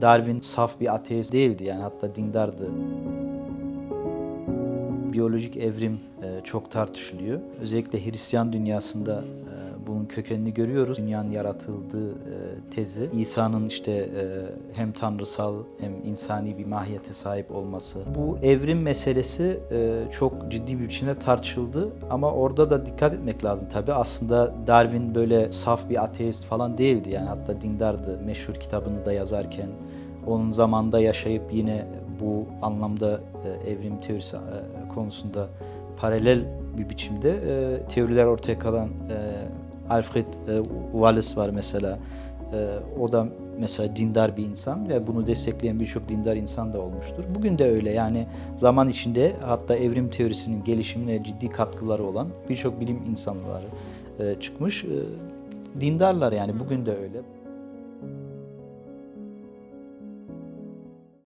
Darwin saf bir ateist değildi yani hatta dindardı. Biyolojik evrim e, çok tartışılıyor. Özellikle Hristiyan dünyasında bunun kökenini görüyoruz. Dünyanın yaratıldığı e, tezi İsa'nın işte e, hem tanrısal hem insani bir mahiyete sahip olması. Bu evrim meselesi e, çok ciddi bir biçimde tartışıldı ama orada da dikkat etmek lazım tabii. Aslında Darwin böyle saf bir ateist falan değildi yani hatta dindardı. Meşhur kitabını da yazarken onun zamanda yaşayıp yine bu anlamda evrim teorisi konusunda paralel bir biçimde teoriler ortaya kalan Alfred e, Wallace var mesela. E, o da mesela dindar bir insan ve bunu destekleyen birçok dindar insan da olmuştur. Bugün de öyle yani zaman içinde hatta evrim teorisinin gelişimine ciddi katkıları olan birçok bilim insanları e, çıkmış. E, dindarlar yani bugün de öyle.